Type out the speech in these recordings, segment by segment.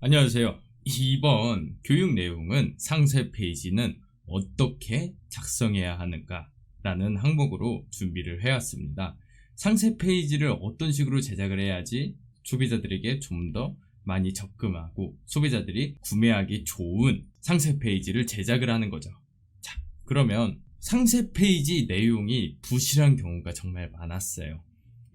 안녕하세요. 이번 교육 내용은 상세 페이지는 어떻게 작성해야 하는가 라는 항목으로 준비를 해왔습니다. 상세 페이지를 어떤 식으로 제작을 해야지 소비자들에게 좀 더 많이 접근하고 소비자들이 구매하기 좋은 상세 페이지를 제작을 하는 거죠. 자, 그러면 상세 페이지 내용이 부실한 경우가 정말 많았어요.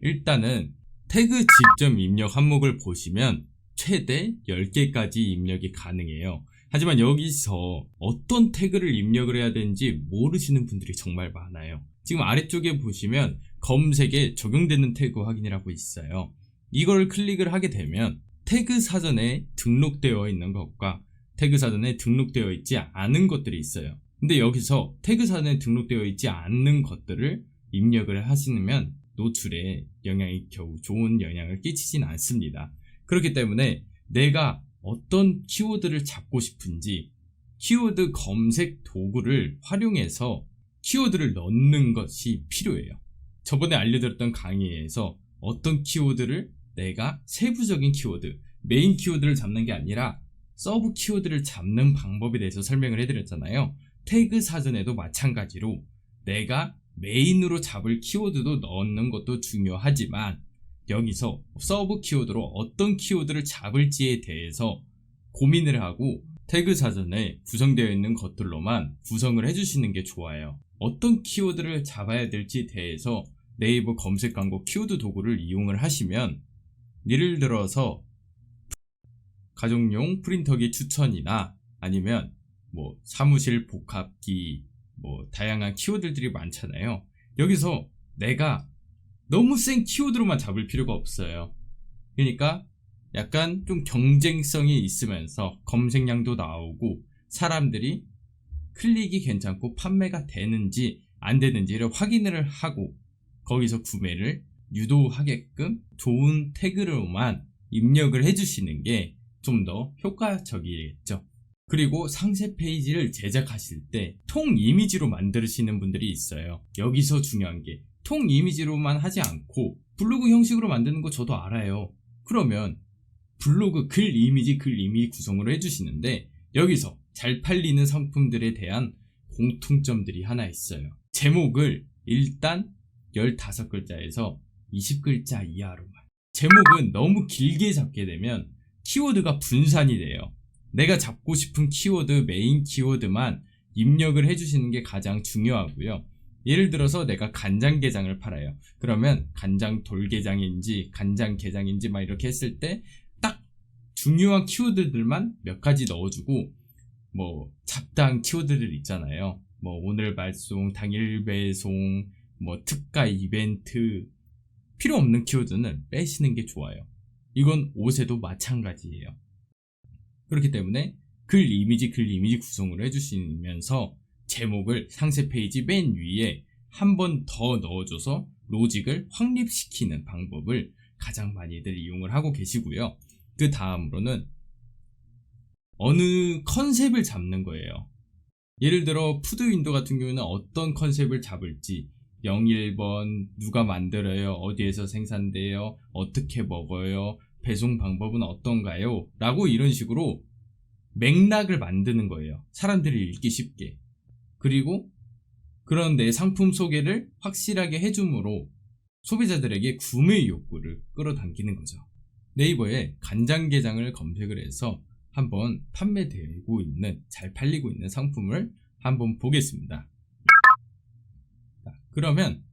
일단은 태그 직접 입력 항목을 보시면 최대 10개까지 입력이 가능해요. 하지만 여기서 어떤 태그를 입력을 해야 되는지 모르시는 분들이 정말 많아요. 지금 아래쪽에 보시면 검색에 적용되는 태그 확인이라고 있어요. 이걸 클릭을 하게 되면 태그 사전에 등록되어 있는 것과 태그 사전에 등록되어 있지 않은 것들이 있어요. 근데 여기서 태그 사전에 등록되어 있지 않는 것들을 입력을 하시면 노출에 영향이 겨우 좋은 영향을 끼치진 않습니다. 그렇기 때문에 내가 어떤 키워드를 잡고 싶은지 키워드 검색 도구를 활용해서 키워드를 넣는 것이 필요해요. 저번에 알려드렸던 강의에서 어떤 키워드를 내가 세부적인 키워드, 메인 키워드를 잡는 게 아니라 서브 키워드를 잡는 방법에 대해서 설명을 해드렸잖아요. 태그 사전에도 마찬가지로 내가 메인으로 잡을 키워드도 넣는 것도 중요하지만 여기서 서브 키워드로 어떤 키워드를 잡을지에 대해서 고민을 하고 태그 사전에 구성되어 있는 것들로만 구성을 해주시는 게 좋아요. 어떤 키워드를 잡아야 될지 대해서 네이버 검색 광고 키워드 도구를 이용을 하시면 예를 들어서 가정용 프린터기 추천이나 아니면 뭐 사무실 복합기 뭐 다양한 키워드들이 많잖아요. 여기서 내가 너무 센 키워드로만 잡을 필요가 없어요. 그러니까 약간 좀 경쟁성이 있으면서 검색량도 나오고 사람들이 클릭이 괜찮고 판매가 되는지 안 되는지를 확인을 하고 거기서 구매를 유도하게끔 좋은 태그로만 입력을 해주시는 게 좀 더 효과적이겠죠. 그리고 상세 페이지를 제작하실 때 통 이미지로 만드시는 분들이 있어요. 여기서 중요한 게 통 이미지로만 하지 않고 블로그 형식으로 만드는 거 저도 알아요. 그러면 블로그 글 이미지 글 이미지 구성을 해주시는데 여기서 잘 팔리는 상품들에 대한 공통점들이 하나 있어요. 제목을 일단 15글자에서 20글자 이하로만. 제목은 너무 길게 잡게 되면 키워드가 분산이 돼요. 내가 잡고 싶은 키워드, 메인 키워드만 입력을 해주시는 게 가장 중요하고요. 예를 들어서 내가 간장게장을 팔아요. 그러면 간장 돌게장인지 간장게장인지 막 이렇게 했을 때 딱 중요한 키워드들만 몇 가지 넣어주고 뭐 잡다한 키워드들 있잖아요. 뭐 오늘 발송, 당일 배송, 뭐 특가 이벤트 필요 없는 키워드는 빼시는 게 좋아요. 이건 옷에도 마찬가지예요. 그렇기 때문에 글 이미지 글 이미지 구성을 해주시면서 제목을 상세 페이지 맨 위에 한 번 더 넣어줘서 로직을 확립시키는 방법을 가장 많이들 이용을 하고 계시고요. 그 다음으로는 어느 컨셉을 잡는 거예요. 예를 들어 푸드 윈도 같은 경우는 어떤 컨셉을 잡을지 01번 누가 만들어요? 어디에서 생산돼요? 어떻게 먹어요? 배송 방법은 어떤가요? 라고 이런 식으로 맥락을 만드는 거예요. 사람들이 읽기 쉽게. 그리고 그런 내 상품 소개를 확실하게 해줌으로 소비자들에게 구매 욕구를 끌어당기는 거죠. 네이버에 간장게장을 검색을 해서 한번 판매되고 있는, 잘 팔리고 있는 상품을 한번 보겠습니다. 자, 그러면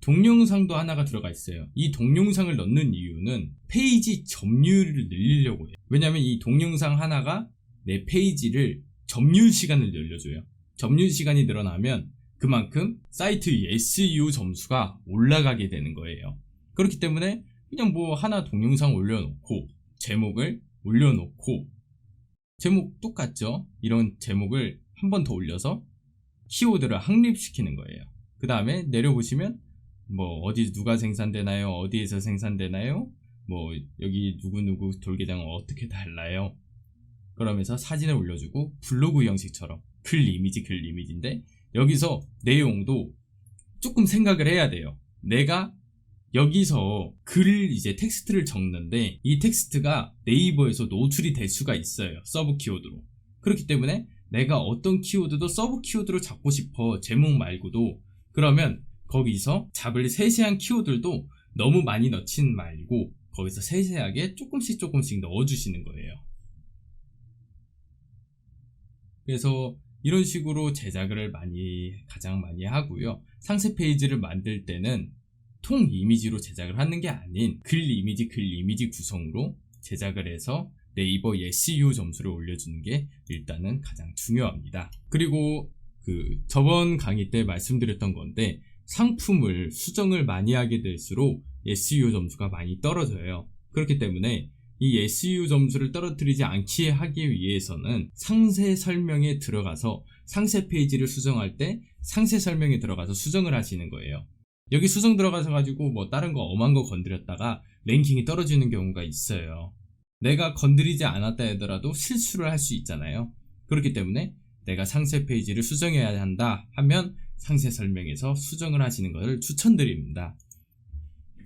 동영상도 하나가 들어가 있어요. 이 동영상을 넣는 이유는 페이지 점유율을 늘리려고 해요. 왜냐면 이 동영상 하나가 내 페이지를 점유율 시간을 늘려줘요. 점유율 시간이 늘어나면 그만큼 사이트 SEO 점수가 올라가게 되는 거예요. 그렇기 때문에 그냥 뭐 하나 동영상 올려놓고 제목을 올려놓고 제목 똑같죠? 이런 제목을 한 번 더 올려서 키워드를 확립시키는 거예요. 그 다음에 내려보시면 뭐 어디 누가 생산되나요? 어디에서 생산되나요? 뭐 여기 누구누구 돌게장은 어떻게 달라요? 그러면서 사진을 올려주고 블로그 형식처럼 글 이미지 글 이미지인데 여기서 내용도 조금 생각을 해야 돼요. 내가 여기서 글을 이제 텍스트를 적는데 이 텍스트가 네이버에서 노출이 될 수가 있어요. 서브 키워드로. 그렇기 때문에 내가 어떤 키워드도 서브 키워드로 잡고 싶어. 제목 말고도. 그러면 거기서 잡을 세세한 키워드도 너무 많이 넣진 말고 거기서 세세하게 조금씩 조금씩 넣어주시는 거예요. 그래서 이런 식으로 제작을 많이 가장 많이 하고요. 상세 페이지를 만들 때는 통 이미지로 제작을 하는 게 아닌 글 이미지 글 이미지 구성으로 제작을 해서 네이버 SEO 점수를 올려주는 게 일단은 가장 중요합니다. 그리고 그 저번 강의 때 말씀드렸던 건데 상품을 수정을 많이 하게 될수록 SEO 점수가 많이 떨어져요. 그렇기 때문에 이 SEO 점수를 떨어뜨리지 않게 하기 위해서는 상세 설명에 들어가서 상세 페이지를 수정할 때 상세 설명에 들어가서 수정을 하시는 거예요. 여기 수정 들어가서 가지고 뭐 다른 거 엄한 거 건드렸다가 랭킹이 떨어지는 경우가 있어요. 내가 건드리지 않았다 하더라도 실수를 할 수 있잖아요. 그렇기 때문에 내가 상세 페이지를 수정해야 한다 하면 상세 설명에서 수정을 하시는 것을 추천드립니다.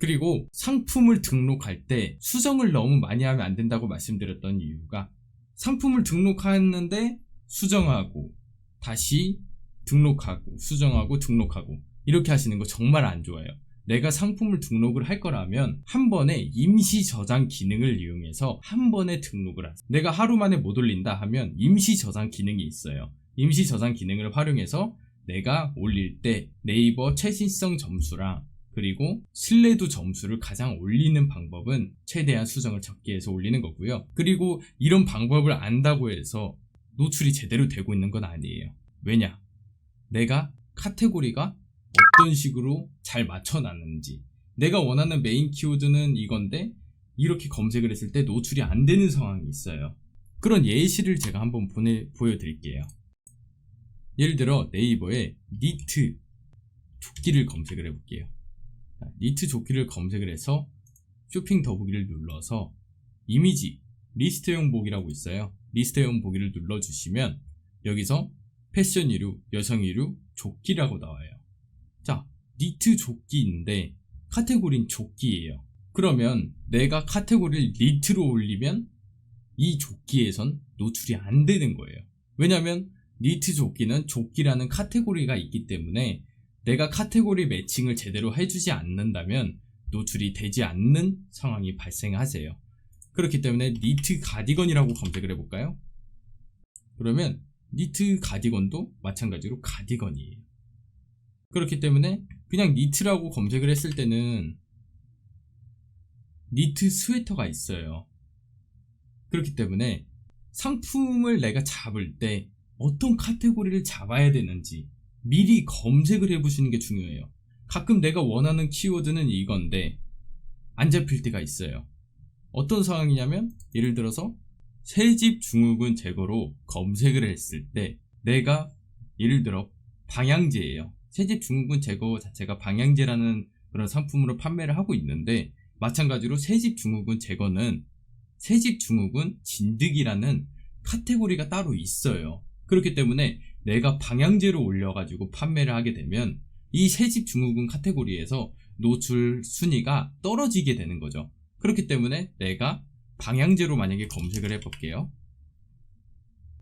그리고 상품을 등록할 때 수정을 너무 많이 하면 안 된다고 말씀드렸던 이유가 상품을 등록하는데 수정하고 다시 등록하고 수정하고 등록하고 이렇게 하시는 거 정말 안 좋아요. 내가 상품을 등록을 할 거라면 한 번에 임시 저장 기능을 이용해서 한 번에 등록을 하세요. 내가 하루 만에 못 올린다 하면 임시 저장 기능이 있어요. 임시 저장 기능을 활용해서 내가 올릴 때 네이버 최신성 점수랑 그리고 신뢰도 점수를 가장 올리는 방법은 최대한 수정을 적게 해서 올리는 거고요. 그리고 이런 방법을 안다고 해서 노출이 제대로 되고 있는 건 아니에요. 왜냐? 내가 카테고리가 어떤 식으로 잘 맞춰놨는지 내가 원하는 메인 키워드는 이건데 이렇게 검색을 했을 때 노출이 안 되는 상황이 있어요. 그런 예시를 제가 한번 보내, 보여드릴게요. 예를 들어 네이버에 니트 조끼를 검색을 해볼게요. 니트 조끼를 검색을 해서 쇼핑 더보기를 눌러서 이미지 리스트용 보기라고 있어요. 리스트용 보기를 눌러주시면 여기서 패션 이류, 여성 이류, 조끼라고 나와요. 자, 니트 조끼인데 카테고리는 조끼예요. 그러면 내가 카테고리를 니트로 올리면 이 조끼에선 노출이 안 되는 거예요. 왜냐면 니트 조끼는 조끼라는 카테고리가 있기 때문에 내가 카테고리 매칭을 제대로 해주지 않는다면 노출이 되지 않는 상황이 발생하세요. 그렇기 때문에 니트 가디건이라고 검색을 해볼까요? 그러면 니트 가디건도 마찬가지로 가디건이에요. 그렇기 때문에 그냥 니트라고 검색을 했을 때는 니트 스웨터가 있어요. 그렇기 때문에 상품을 내가 잡을 때 어떤 카테고리를 잡아야 되는지 미리 검색을 해보시는 게 중요해요. 가끔 내가 원하는 키워드는 이건데 안 잡힐 때가 있어요. 어떤 상황이냐면 예를 들어서 새집 증후군 제거로 검색을 했을 때 내가 예를 들어 방향제예요. 새집 증후군 제거 자체가 방향제라는 그런 상품으로 판매를 하고 있는데 마찬가지로 새집 증후군 제거는 새집 증후군 진드기라는 카테고리가 따로 있어요. 그렇기 때문에 내가 방향제로 올려가지고 판매를 하게 되면 이 새 집 증후군 카테고리에서 노출 순위가 떨어지게 되는 거죠. 그렇기 때문에 내가 방향제로 만약에 검색을 해볼게요.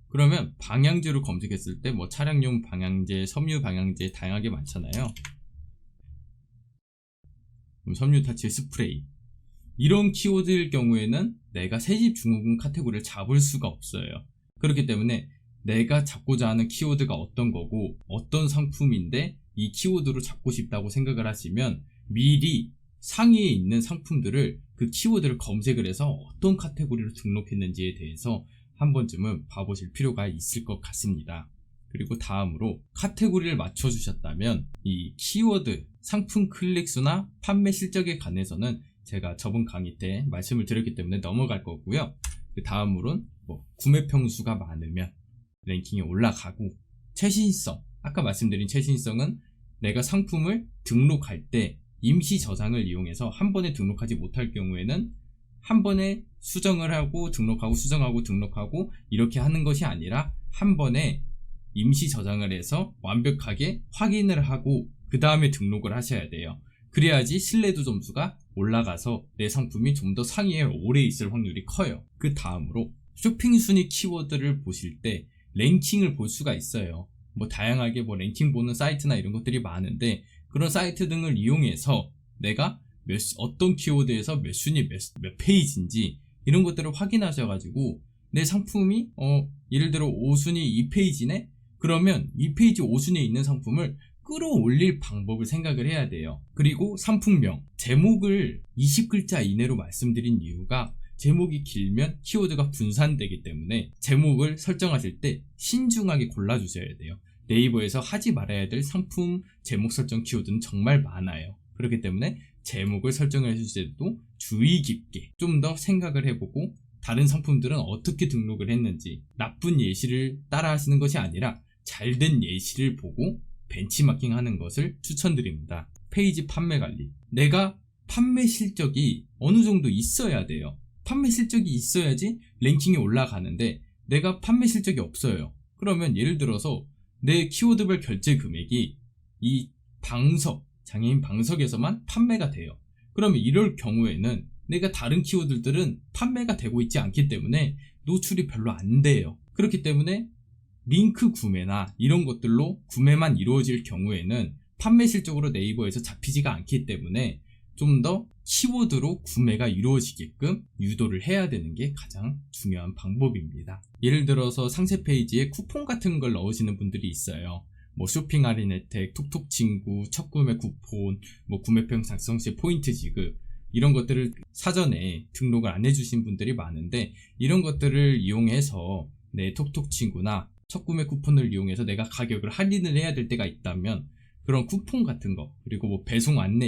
그러면 방향제로 검색했을 때 뭐 차량용 방향제, 섬유 방향제 다양하게 많잖아요. 섬유 타치 스프레이 이런 키워드일 경우에는 내가 새집 증후군 카테고리를 잡을 수가 없어요. 그렇기 때문에 내가 잡고자 하는 키워드가 어떤 거고 어떤 상품인데 이 키워드로 잡고 싶다고 생각을 하시면 미리 상위에 있는 상품들을 그 키워드를 검색을 해서 어떤 카테고리로 등록했는지에 대해서 한 번쯤은 봐보실 필요가 있을 것 같습니다. 그리고 다음으로 카테고리를 맞춰주셨다면 이 키워드, 상품 클릭수나 판매 실적에 관해서는 제가 저번 강의 때 말씀을 드렸기 때문에 넘어갈 거고요. 그 다음으로는 뭐 구매 평수가 많으면 랭킹이 올라가고 최신성 아까 말씀드린 최신성은 내가 상품을 등록할 때 임시 저장을 이용해서 한 번에 등록하지 못할 경우에는 한 번에 수정을 하고 등록하고 수정하고 등록하고 이렇게 하는 것이 아니라 한 번에 임시 저장을 해서 완벽하게 확인을 하고 그 다음에 등록을 하셔야 돼요. 그래야지 신뢰도 점수가 올라가서 내 상품이 좀 더 상위에 오래 있을 확률이 커요. 그 다음으로 쇼핑 순위 키워드를 보실 때 랭킹을 볼 수가 있어요. 뭐 다양하게 뭐 랭킹 보는 사이트나 이런 것들이 많은데 그런 사이트 등을 이용해서 내가 몇, 어떤 키워드에서 몇 순위 몇, 몇 페이지인지 이런 것들을 확인하셔가지고 내 상품이 어 예를 들어 5순위 2페이지네 그러면 2페이지 5순위에 있는 상품을 끌어올릴 방법을 생각을 해야 돼요. 그리고 상품명, 제목을 20글자 이내로 말씀드린 이유가 제목이 길면 키워드가 분산되기 때문에 제목을 설정하실 때 신중하게 골라주셔야 돼요. 네이버에서 하지 말아야 될 상품 제목 설정 키워드는 정말 많아요. 그렇기 때문에 제목을 설정해 주실 때도 주의 깊게 좀 더 생각을 해보고 다른 상품들은 어떻게 등록을 했는지 나쁜 예시를 따라 하시는 것이 아니라 잘된 예시를 보고 벤치마킹 하는 것을 추천드립니다. 페이지 판매 관리. 내가 판매 실적이 어느 정도 있어야 돼요. 판매 실적이 있어야지 랭킹이 올라가는데 내가 판매 실적이 없어요. 그러면 예를 들어서 내 키워드별 결제 금액이 이 방석, 장애인 방석에서만 판매가 돼요. 그러면 이럴 경우에는 내가 다른 키워드들은 판매가 되고 있지 않기 때문에 노출이 별로 안 돼요. 그렇기 때문에 링크 구매나 이런 것들로 구매만 이루어질 경우에는 판매 실적으로 네이버에서 잡히지가 않기 때문에 좀 더 키워드로 구매가 이루어지게끔 유도를 해야 되는 게 가장 중요한 방법입니다. 예를 들어서 상세 페이지에 쿠폰 같은 걸 넣으시는 분들이 있어요. 뭐 쇼핑 할인 혜택, 톡톡 친구, 첫 구매 쿠폰, 뭐 구매평 작성 시 포인트 지급 이런 것들을 사전에 등록을 안 해주신 분들이 많은데 이런 것들을 이용해서 내 톡톡 친구나 첫 구매 쿠폰을 이용해서 내가 가격을 할인을 해야 될 때가 있다면 그런 쿠폰 같은 거 그리고 뭐 배송 안내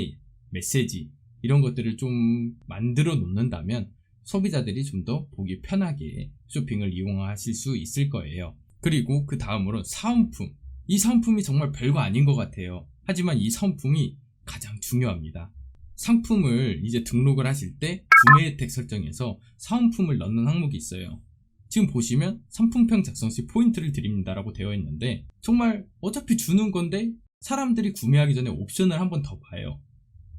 메시지 이런 것들을 좀 만들어 놓는다면 소비자들이 좀 더 보기 편하게 쇼핑을 이용하실 수 있을 거예요. 그리고 그 다음으로 사은품. 이 사은품이 정말 별거 아닌 것 같아요. 하지만 이 사은품이 가장 중요합니다. 상품을 이제 등록을 하실 때 구매 혜택 설정에서 사은품을 넣는 항목이 있어요. 지금 보시면 상품평 작성 시 포인트를 드립니다라고 되어 있는데 정말 어차피 주는 건데 사람들이 구매하기 전에 옵션을 한번 더 봐요.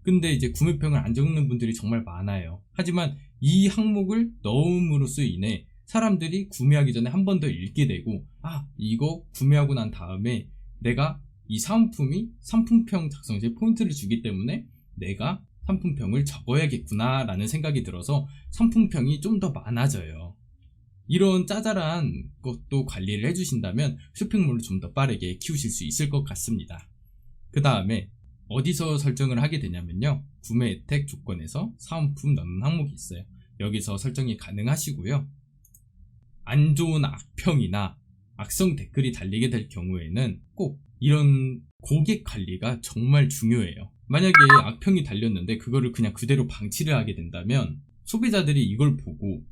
근데 이제 구매평을 안 적는 분들이 정말 많아요. 하지만 이 항목을 넣음으로써 인해 사람들이 구매하기 전에 한 번 더 읽게 되고 아 이거 구매하고 난 다음에 내가 이 상품이 상품평 작성 시에 포인트를 주기 때문에 내가 상품평을 적어야겠구나 라는 생각이 들어서 상품평이 좀 더 많아져요. 이런 짜잘한 것도 관리를 해주신다면 쇼핑몰을 좀 더 빠르게 키우실 수 있을 것 같습니다. 그 다음에 어디서 설정을 하게 되냐면요. 구매 혜택 조건에서 사은품 넣는 항목이 있어요. 여기서 설정이 가능하시고요. 안 좋은 악평이나 악성 댓글이 달리게 될 경우에는 꼭 이런 고객 관리가 정말 중요해요. 만약에 악평이 달렸는데 그거를 그냥 그대로 방치를 하게 된다면 소비자들이 이걸 보고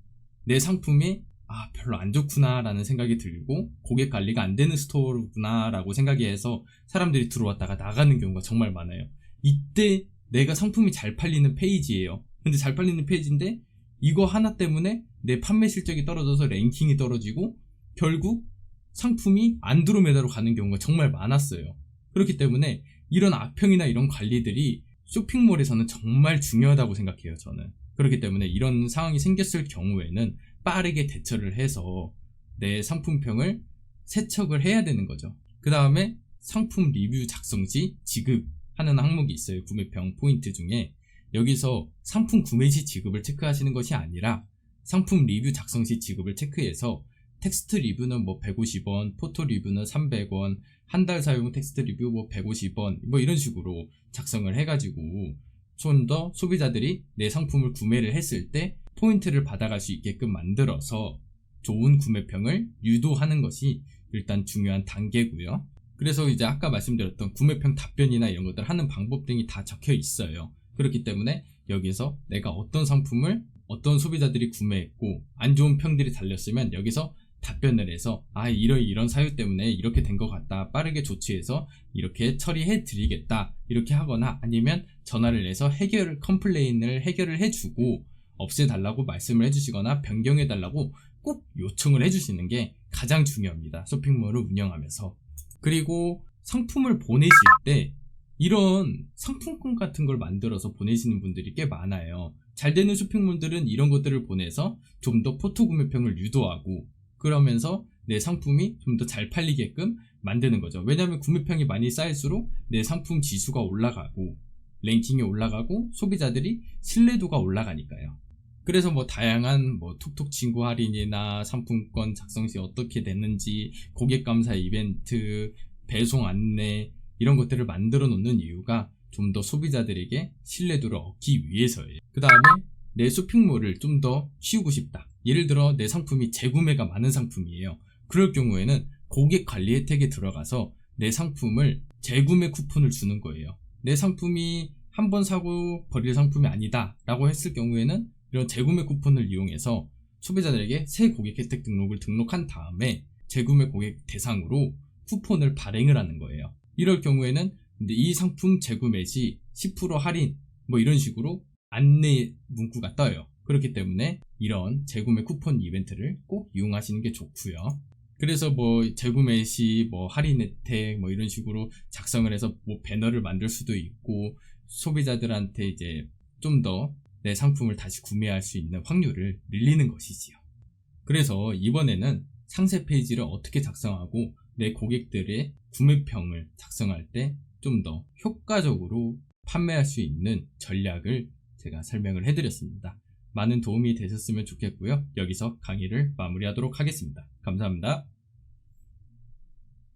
내 상품이 아 별로 안 좋구나라는 생각이 들고 고객 관리가 안 되는 스토어구나라고 생각이 해서 사람들이 들어왔다가 나가는 경우가 정말 많아요. 이때 내가 상품이 잘 팔리는 페이지예요. 근데 잘 팔리는 페이지인데 이거 하나 때문에 내 판매 실적이 떨어져서 랭킹이 떨어지고 결국 상품이 안드로메다로 가는 경우가 정말 많았어요. 그렇기 때문에 이런 악평이나 이런 관리들이 쇼핑몰에서는 정말 중요하다고 생각해요, 저는. 그렇기 때문에 이런 상황이 생겼을 경우에는 빠르게 대처를 해서 내 상품평을 세척을 해야 되는 거죠. 그 다음에 상품 리뷰 작성 시 지급하는 항목이 있어요. 구매평 포인트 중에. 여기서 상품 구매 시 지급을 체크하시는 것이 아니라 상품 리뷰 작성 시 지급을 체크해서 텍스트 리뷰는 뭐 150원, 포토 리뷰는 300원, 한 달 사용 텍스트 리뷰 뭐 150원, 뭐 이런 식으로 작성을 해가지고 좀 더 소비자들이 내 상품을 구매를 했을 때 포인트를 받아갈 수 있게끔 만들어서 좋은 구매평을 유도하는 것이 일단 중요한 단계고요. 그래서 이제 아까 말씀드렸던 구매평 답변이나 이런 것들 하는 방법 등이 다 적혀 있어요. 그렇기 때문에 여기서 내가 어떤 상품을 어떤 소비자들이 구매했고 안 좋은 평들이 달렸으면 여기서 답변을 해서 아 이런 이런 사유 때문에 이렇게 된 것 같다 빠르게 조치해서 이렇게 처리해 드리겠다 이렇게 하거나 아니면 전화를 해서 해결 컴플레인을 해결을 해주고 없애달라고 말씀을 해주시거나 변경해달라고 꼭 요청을 해주시는 게 가장 중요합니다 쇼핑몰을 운영하면서 그리고 상품을 보내실 때 이런 상품권 같은 걸 만들어서 보내시는 분들이 꽤 많아요. 잘 되는 쇼핑몰들은 이런 것들을 보내서 좀 더 포토 구매평을 유도하고 그러면서 내 상품이 좀 더 잘 팔리게끔 만드는 거죠. 왜냐하면 구매평이 많이 쌓일수록 내 상품 지수가 올라가고 랭킹이 올라가고 소비자들이 신뢰도가 올라가니까요. 그래서 뭐 다양한 뭐 톡톡 친구 할인이나 상품권 작성 시 어떻게 됐는지 고객 감사 이벤트, 배송 안내 이런 것들을 만들어 놓는 이유가 좀 더 소비자들에게 신뢰도를 얻기 위해서예요. 그 다음에 내 쇼핑몰을 좀 더 키우고 싶다. 예를 들어 내 상품이 재구매가 많은 상품이에요. 그럴 경우에는 고객 관리 혜택에 들어가서 내 상품을 재구매 쿠폰을 주는 거예요. 내 상품이 한 번 사고 버릴 상품이 아니다 라고 했을 경우에는 이런 재구매 쿠폰을 이용해서 소비자들에게 새 고객 혜택 등록을 등록한 다음에 재구매 고객 대상으로 쿠폰을 발행을 하는 거예요. 이럴 경우에는 근데 이 상품 재구매 시 10% 할인 뭐 이런 식으로 안내 문구가 떠요. 그렇기 때문에 이런 재구매 쿠폰 이벤트를 꼭 이용하시는 게 좋고요. 그래서 뭐 재구매 시 뭐 할인 혜택 뭐 이런 식으로 작성을 해서 뭐 배너를 만들 수도 있고 소비자들한테 이제 좀 더 내 상품을 다시 구매할 수 있는 확률을 늘리는 것이지요. 그래서 이번에는 상세 페이지를 어떻게 작성하고 내 고객들의 구매평을 작성할 때 좀 더 효과적으로 판매할 수 있는 전략을 제가 설명을 해드렸습니다. 많은 도움이 되셨으면 좋겠고요. 여기서 강의를 마무리하도록 하겠습니다. 감사합니다.